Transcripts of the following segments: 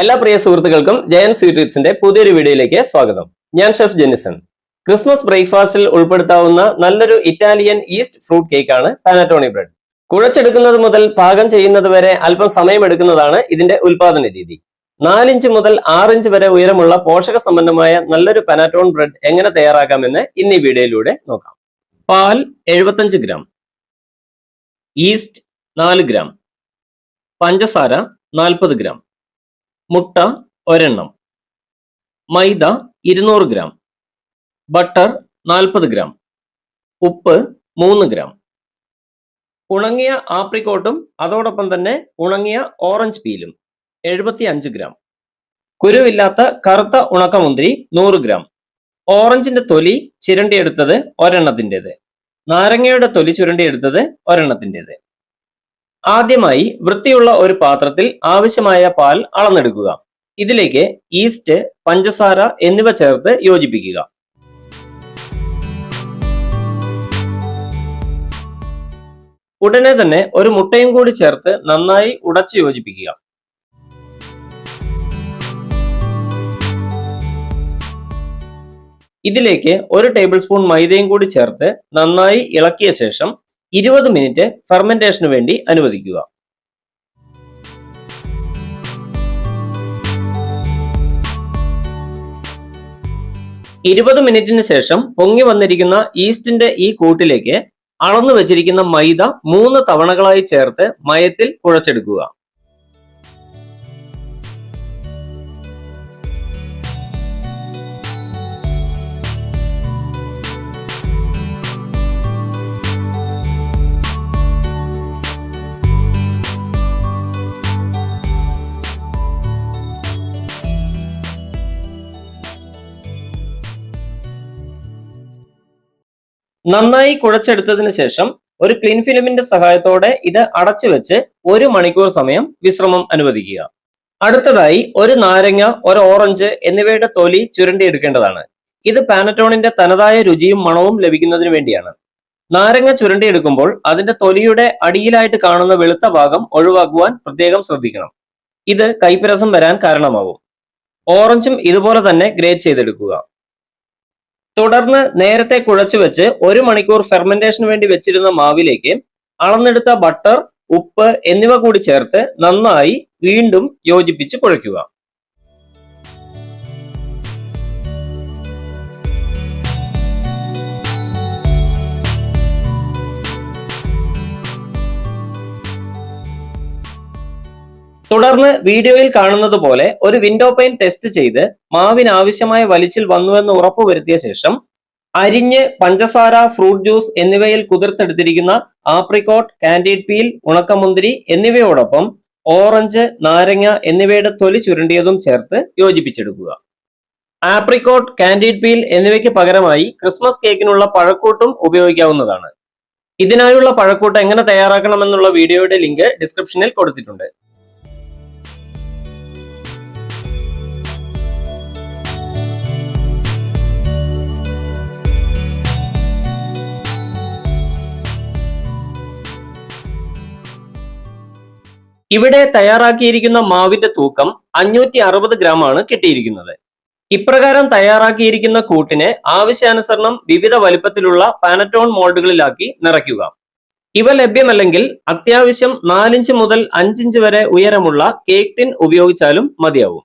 എല്ലാ പ്രിയ സുഹൃത്തുക്കൾക്കും ജയൻ സ്വീറ്റ്സിന്റെ പുതിയൊരു വീഡിയോയിലേക്ക് സ്വാഗതം. ഞാൻ ഷെഫ് ജെനിസൺ ക്രിസ്മസ് ബ്രേക്ക്ഫാസ്റ്റിൽ ഉൾപ്പെടുത്താവുന്ന നല്ലൊരു ഇറ്റാലിയൻ ഈസ്റ്റ് ഫ്രൂട്ട് കേക്ക് ആണ് പാനറ്റോണി ബ്രെഡ്. കുഴച്ചെടുക്കുന്നത് മുതൽ പാകം ചെയ്യുന്നത് വരെ അല്പം സമയമെടുക്കുന്നതാണ് ഇതിന്റെ ഉൽപാദന രീതി. നാലിഞ്ച് മുതൽ ആറിഞ്ച് വരെ ഉയരമുള്ള പോഷക സമ്പന്നമായ നല്ലൊരു പനാറ്റോൺ ബ്രെഡ് എങ്ങനെ തയ്യാറാക്കാമെന്ന് ഇന്ന് ഈ വീഡിയോയിലൂടെ നോക്കാം. പാൽ എഴുപത്തഞ്ച് ഗ്രാം. ഈസ്റ്റ് നാല് ഗ്രാം. പഞ്ചസാര നാൽപ്പത് ഗ്രാം. മുട്ട ഒരെണ്ണം. മൈദ ഇരുന്നൂറ് ഗ്രാം ബട്ടർ നാൽപ്പത് ഗ്രാം ഉപ്പ് മൂന്ന് ഗ്രാം ഉണങ്ങിയ ആപ്രിക്കോട്ടും അതോടൊപ്പം തന്നെ ഉണങ്ങിയ ഓറഞ്ച് പീലും എഴുപത്തി അഞ്ച് ഗ്രാം കുരുവില്ലാത്ത കറുത്ത ഉണക്കമുന്തിരി നൂറ് ഗ്രാം ഓറഞ്ചിന്റെ തൊലി ചിരണ്ടിയെടുത്തത് ഒരെണ്ണത്തിന്റെത്. നാരങ്ങയുടെ തൊലി ചുരണ്ടിയെടുത്തത് ഒരെണ്ണത്തിന്റെത്. ആദ്യമായി വൃത്തിയുള്ള ഒരു പാത്രത്തിൽ ആവശ്യമായ പാൽ അളന്നെടുക്കുക. ഇതിലേക്ക് ഈസ്റ്റ് പഞ്ചസാര എന്നിവ ചേർത്ത് യോജിപ്പിക്കുക. ഉടനെ തന്നെ ഒരു മുട്ടയും കൂടി ചേർത്ത് നന്നായി ഉടച്ചു യോജിപ്പിക്കുക. ഇതിലേക്ക് ഒരു ടേബിൾ സ്പൂൺ മൈദയും കൂടി ചേർത്ത് നന്നായി ഇളക്കിയ ശേഷം ഇരുപത് മിനിറ്റ് ഫെർമെന്റേഷന് വേണ്ടി അനുവദിക്കുക. ഇരുപത് മിനിറ്റിന് ശേഷം പൊങ്ങി വന്നിരിക്കുന്ന ഈസ്റ്റിന്റെ ഈ കൂട്ടിലേക്ക് അളന്നു വെച്ചിരിക്കുന്ന മൈദ മൂന്ന് തവണകളായി ചേർത്ത് മയത്തിൽ കുഴച്ചെടുക്കുക. നന്നായി കുഴച്ചെടുത്തതിന് ശേഷം ഒരു ക്ലീൻ ഫിലിമിന്റെ സഹായത്തോടെ ഇത് അടച്ചു വെച്ച് ഒരു മണിക്കൂർ സമയം വിശ്രമം അനുവദിക്കുക. അടുത്തതായി ഒരു നാരങ്ങ ഒരു ഓറഞ്ച് എന്നിവയുടെ തൊലി ചുരണ്ടിയെടുക്കേണ്ടതാണ്. ഇത് പാനറ്റോണിന്റെ തനതായ രുചിയും മണവും ലഭിക്കുന്നതിന് വേണ്ടിയാണ്. നാരങ്ങ ചുരണ്ടിയെടുക്കുമ്പോൾ അതിന്റെ തൊലിയുടെ അടിയിലായിട്ട് കാണുന്ന വെളുത്ത ഭാഗം ഒഴിവാക്കുവാൻ പ്രത്യേകം ശ്രദ്ധിക്കണം. ഇത് കൈപ്പരസം വരാൻ കാരണമാകും ഓറഞ്ചും ഇതുപോലെ തന്നെ ഗ്രേറ്റ് ചെയ്തെടുക്കുക. തുടർന്ന് നേരത്തെ കുഴച്ചു വെച്ച് ഒരു മണിക്കൂർ ഫെർമെന്റേഷന് വേണ്ടി വെച്ചിരുന്ന മാവിലേക്ക് അളന്നെടുത്ത ബട്ടർ ഉപ്പ് എന്നിവ കൂടി ചേർത്ത് നന്നായി വീണ്ടും യോജിപ്പിച്ച് കുഴയ്ക്കുക. തുടർന്ന് വീഡിയോയിൽ കാണുന്നത് പോലെ ഒരു വിൻഡോ പെയിൻ ടെസ്റ്റ് ചെയ്ത് മാവിന് ആവശ്യമായ വലിച്ചിൽ വന്നുവെന്ന് ഉറപ്പുവരുത്തിയ ശേഷം അരിഞ്ഞ് പഞ്ചസാര ഫ്രൂട്ട് ജ്യൂസ് എന്നിവയിൽ കുതിർത്തെടുത്തിരിക്കുന്ന ആപ്രിക്കോട്ട് കാൻഡീഡ് പീൽ ഉണക്കമുന്തിരി എന്നിവയോടൊപ്പം ഓറഞ്ച് നാരങ്ങ എന്നിവയുടെ തൊലി ചുരുണ്ടിയതും ചേർത്ത് യോജിപ്പിച്ചെടുക്കുക. ആപ്രിക്കോട്ട് കാൻഡീഡ് പീൽ എന്നിവയ്ക്ക് പകരമായി ക്രിസ്മസ് കേക്കിനുള്ള പഴക്കൂട്ടും ഉപയോഗിക്കാവുന്നതാണ്. ഇതിനായുള്ള പഴക്കൂട്ട് എങ്ങനെ തയ്യാറാക്കണമെന്നുള്ള വീഡിയോയുടെ ലിങ്ക് ഡിസ്ക്രിപ്ഷനിൽ കൊടുത്തിട്ടുണ്ട്. ഇവിടെ തയ്യാറാക്കിയിരിക്കുന്ന മാവിന്റെ തൂക്കം അഞ്ഞൂറ്റി അറുപത് ഗ്രാം ആണ് കിട്ടിയിരിക്കുന്നത്. ഇപ്രകാരം തയ്യാറാക്കിയിരിക്കുന്ന കൂട്ടിനെ ആവശ്യാനുസരണം വിവിധ വലിപ്പത്തിലുള്ള പാനറ്റോൺ മോൾഡുകളിലാക്കി നിറയ്ക്കുക. ഇവ ലഭ്യമല്ലെങ്കിൽ അത്യാവശ്യം നാലിഞ്ച് മുതൽ അഞ്ചിഞ്ച് വരെ ഉയരമുള്ള കേക്ക് ടിൻ ഉപയോഗിച്ചാലും മതിയാവും.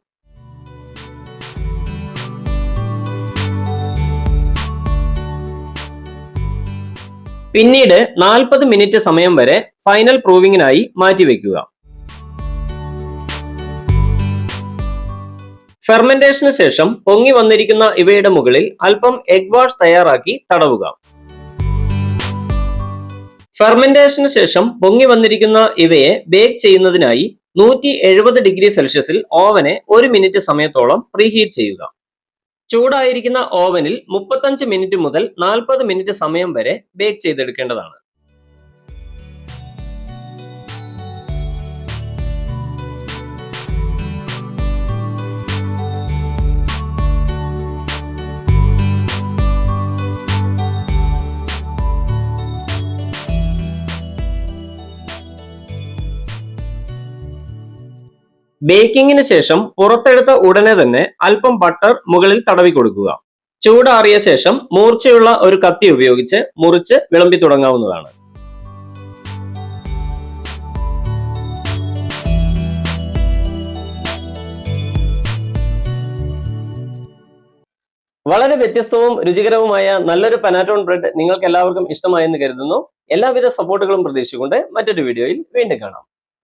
പിന്നീട് നാൽപ്പത് മിനിറ്റ് സമയം വരെ ഫൈനൽ പ്രൂവിങ്ങിനായി മാറ്റിവെക്കുക. ഫെർമെന്റേഷന് ശേഷം പൊങ്ങി വന്നിരിക്കുന്ന ഇവയുടെ മുകളിൽ അല്പം എഗ് വാഷ് തയ്യാറാക്കി തടവുക. ഫെർമെന്റേഷന് ശേഷം പൊങ്ങി വന്നിരിക്കുന്ന ഇവയെ ബേക്ക് ചെയ്യുന്നതിനായി നൂറ്റി എഴുപത് ഡിഗ്രി സെൽഷ്യസിൽ ഓവനെ ഒരു മിനിറ്റ് സമയത്തോളം പ്രീഹീറ്റ് ചെയ്യുക. ചൂടായിരിക്കുന്ന ഓവനിൽ മുപ്പത്തഞ്ച് മിനിറ്റ് മുതൽ നാൽപ്പത് മിനിറ്റ് സമയം വരെ ബേക്ക് ചെയ്തെടുക്കേണ്ടതാണ്. ബേക്കിങ്ങിന് ശേഷം പുറത്തെടുത്ത ഉടനെ തന്നെ അല്പം ബട്ടർ മുകളിൽ തടവി കൊടുക്കുക. ചൂടാറിയ ശേഷം മൂർച്ചയുള്ള ഒരു കത്തി ഉപയോഗിച്ച് മുറിച്ച് വിളമ്പി തുടങ്ങാവുന്നതാണ്. വളരെ വ്യത്യസ്തവും രുചികരവുമായ നല്ലൊരു പനാറ്റോൺ ബ്രെഡ് നിങ്ങൾക്ക് എല്ലാവർക്കും ഇഷ്ടമായെന്ന് കരുതുന്നു. എല്ലാവിധ സപ്പോർട്ടുകളും പ്രതീക്ഷിച്ചുകൊണ്ട് മറ്റൊരു വീഡിയോയിൽ വീണ്ടും കാണാം.